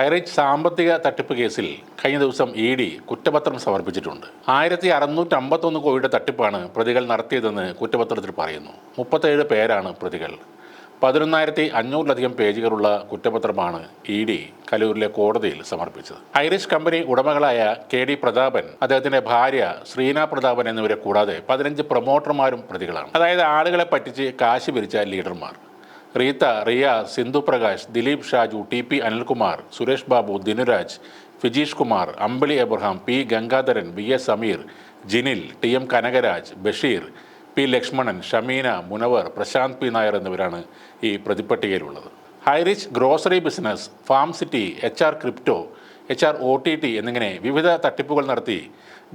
High range സാമ്പത്തിക തട്ടിപ്പ് കേസിൽ കഴിഞ്ഞ ദിവസം ഇ ഡി കുറ്റപത്രം സമർപ്പിച്ചിട്ടുണ്ട്. ആയിരത്തി അറുന്നൂറ്റി അമ്പത്തൊന്ന് കോടിയുടെ തട്ടിപ്പാണ് പ്രതികൾ നടത്തിയതെന്ന് കുറ്റപത്രത്തിൽ പറയുന്നു. മുപ്പത്തേഴ് പേരാണ് പ്രതികൾ. പതിനൊന്നായിരത്തി അഞ്ഞൂറിലധികം പേജുകളുള്ള കുറ്റപത്രമാണ് ഇ ഡി കലൂരിലെ കോടതിയിൽ സമർപ്പിച്ചത്. ഐറിഷ് കമ്പനി ഉടമകളായ കെ ഡി പ്രതാപൻ അദ്ദേഹത്തിന്റെ ഭാര്യ ശ്രീന പ്രതാപൻ എന്നിവരെ കൂടാതെ പതിനഞ്ച് പ്രൊമോട്ടർമാരും പ്രതികളാണ്. അതായത് ആളുകളെ പറ്റിച്ച് കാശ് പിരിച്ച ലീഡർമാർ. Reetha Riya Sindhu Prakash Dileep Shaju T P Anilkumar Suresh Babu Dinuraj Fijeesh Kumar Ambili Abraham P Gangadharan V S Sameer Jinil T M Kanakaraj Basheer P Lakshmanan Shameena Munavar Prashanth P Nair എന്നിവരാണ് ഈ പ്രതിപ്പട്ടികയിലുള്ളത്. Highrich grocery business farm city H R crypto H R O T T എന്നിങ്ങനെ വിവിധ തട്ടിപ്പുകൾ നടത്തി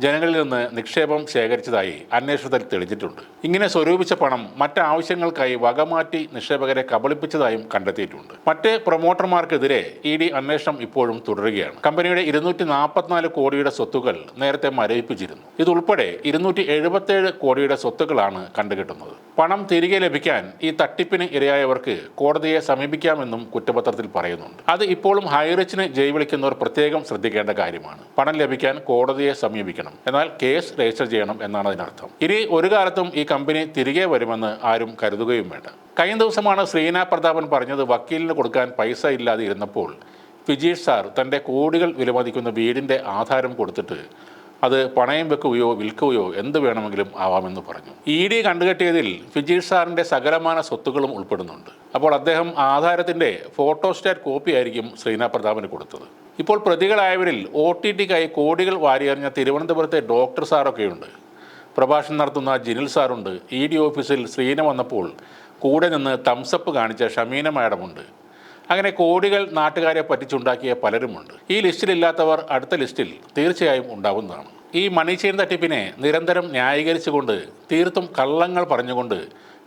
ജനങ്ങളിൽ നിന്ന് നിക്ഷേപം ശേഖരിച്ചതായി അന്വേഷണത്തിൽ തെളിഞ്ഞിട്ടുണ്ട്. ഇങ്ങനെ സ്വരൂപിച്ച പണം മറ്റാവശ്യങ്ങൾക്കായി വകമാറ്റി നിക്ഷേപകരെ കബളിപ്പിച്ചതായും കണ്ടെത്തിയിട്ടുണ്ട്. മറ്റ് പ്രൊമോട്ടർമാർക്കെതിരെ ഇ ഡി അന്വേഷണം ഇപ്പോഴും തുടരുകയാണ്. കമ്പനിയുടെ ഇരുന്നൂറ്റി നാൽപ്പത്തിനാല് കോടിയുടെ സ്വത്തുക്കൾ നേരത്തെ മരവിപ്പിച്ചിരുന്നു. ഇതുൾപ്പെടെ ഇരുന്നൂറ്റി എഴുപത്തേഴ് കോടിയുടെ സ്വത്തുക്കളാണ് കണ്ടുകിട്ടുന്നത്. പണം തിരികെ ലഭിക്കാൻ ഈ തട്ടിപ്പിന് ഇരയായവർക്ക് കോടതിയെ സമീപിക്കാമെന്നും കുറ്റപത്രത്തിൽ പറയുന്നുണ്ട്. അത് ഇപ്പോഴും ഹൈറിച്ചിന് ജയ് വിളിക്കുന്നവർ പ്രത്യേകം ശ്രദ്ധിക്കേണ്ട കാര്യമാണ്. പണം ലഭിക്കാൻ കോടതിയെ സമീപിക്കണം. എന്നാൽ കേസ് രജിസ്റ്റർ ചെയ്യണം എന്നാണ് അതിനർത്ഥം. ഇനി ഒരു കാലത്തും ഈ കമ്പനി തിരികെ വരുമെന്ന് ആരും കരുതുകയും വേണ്ട. കഴിഞ്ഞ ദിവസമാണ് ശ്രീന പ്രതാപൻ പറഞ്ഞത് വക്കീലിന് കൊടുക്കാൻ പൈസ ഇല്ലാതെ ഇരുന്നപ്പോൾ ഫിജീഷ് സാർ തന്റെ കോടികൾ വിലമതിക്കുന്ന വീടിന്റെ ആധാരം കൊടുത്തിട്ട് അത് പണയം വെക്കുകയോ വിൽക്കുകയോ എന്ത് വേണമെങ്കിലും ആവാമെന്ന് പറഞ്ഞു. ഇ ഡി കണ്ടുകെട്ടിയതിൽ ഫിജീഷ് സാറിന്റെ സകലമാന സ്വത്തുക്കളും ഉൾപ്പെടുന്നുണ്ട്. അപ്പോൾ അദ്ദേഹം ആധാരത്തിന്റെ ഫോട്ടോസ്റ്റാറ്റ് കോപ്പി ആയിരിക്കും ശ്രീന പ്രതാപന് കൊടുത്തത്. ഇപ്പോൾ പ്രതികളായവരിൽ ഒ ടി ടിക്കായി കോടികൾ വാരിയെറിഞ്ഞ തിരുവനന്തപുരത്തെ ഡോക്ടർ സാറൊക്കെയുണ്ട്. പ്രഭാഷണം നടത്തുന്ന ജിനിൽ സാറുണ്ട്. ഇ ഡി ഓഫീസിൽ ശ്രീന വന്നപ്പോൾ കൂടെ നിന്ന് തംസപ്പ് കാണിച്ച ഷമീന മാഡമുണ്ട്. അങ്ങനെ കോടികൾ നാട്ടുകാരെ പറ്റിച്ചുണ്ടാക്കിയ പലരുമുണ്ട്. ഈ ലിസ്റ്റിലില്ലാത്തവർ അടുത്ത ലിസ്റ്റിൽ തീർച്ചയായും ഉണ്ടാവുന്നതാണ്. ഈ മണി തട്ടിപ്പിനെ നിരന്തരം ന്യായീകരിച്ചുകൊണ്ട് തീർത്തും കള്ളങ്ങൾ പറഞ്ഞുകൊണ്ട്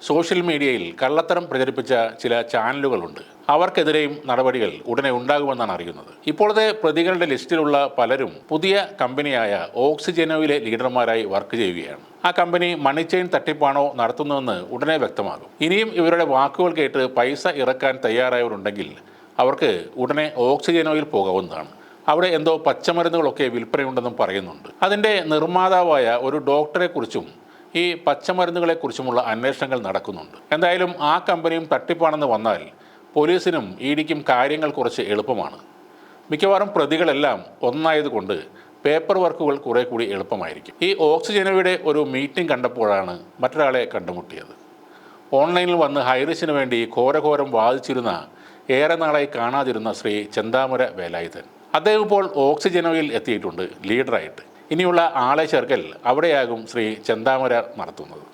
സോഷ്യൽ മീഡിയയിൽ കള്ളത്തരം പ്രചരിപ്പിച്ച ചില ചാനലുകളുണ്ട്. അവർക്കെതിരെയും നടപടികൾ ഉടനെ ഉണ്ടാകുമെന്നാണ് അറിയുന്നത്. ഇപ്പോഴത്തെ പ്രതികളുടെ ലിസ്റ്റിലുള്ള പലരും പുതിയ കമ്പനിയായ ഓക്സിജനോയിലെ ലീഡർമാരായി വർക്ക് ചെയ്യുകയാണ്. ആ കമ്പനി മണി ചെയിൻ തട്ടിപ്പാണോ നടത്തുന്നതെന്ന് ഉടനെ വ്യക്തമാകും. ഇനിയും ഇവരുടെ വാക്കുകൾ കേട്ട് പൈസ ഇറക്കാൻ തയ്യാറായവരുണ്ടെങ്കിൽ അവർക്ക് ഉടനെ ഓക്സിജനോയിൽ പോകാവുന്നതാണ്. അവിടെ എന്തോ പച്ചമരുന്നുകളൊക്കെ വിൽപ്പനയുണ്ടെന്നും പറയുന്നുണ്ട്. അതിന്റെ നിർമ്മാതാവായ ഒരു ഡോക്ടറെക്കുറിച്ചും ഈ പച്ചമരുന്നുകളെക്കുറിച്ചുമുള്ള അന്വേഷണങ്ങൾ നടക്കുന്നുണ്ട്. എന്തായാലും ആ കമ്പനിയും തട്ടിപ്പാണെന്ന് വന്നാൽ പോലീസിനും ഇ ഡിക്കും കാര്യങ്ങൾ കുറച്ച് എളുപ്പമാണ്. മിക്കവാറും പ്രതികളെല്ലാം ഒന്നായതുകൊണ്ട് പേപ്പർ വർക്കുകൾ കുറേ കൂടി എളുപ്പമായിരിക്കും. ഈ ഓക്സിജനോയുടെ ഒരു മീറ്റിംഗ് കണ്ടപ്പോഴാണ് മറ്റൊരാളെ കണ്ടുമുട്ടിയത്. ഓൺലൈനിൽ വന്ന് ഹൈറിസിന് വേണ്ടി ഘോരഘോരം വാദിച്ചിരുന്ന ഏറെ നാളായി കാണാതിരുന്ന ശ്രീ ചെന്താമര വേലായുധൻ. അദ്ദേഹം ഇപ്പോൾ ഓക്സിജനോയിൽ എത്തിയിട്ടുണ്ട് ലീഡറായിട്ട്. ഇനിയുള്ള ആളെ ചേർക്കൽ അവിടെയാകും ശ്രീ ചെന്താമര നടത്തുന്നത്.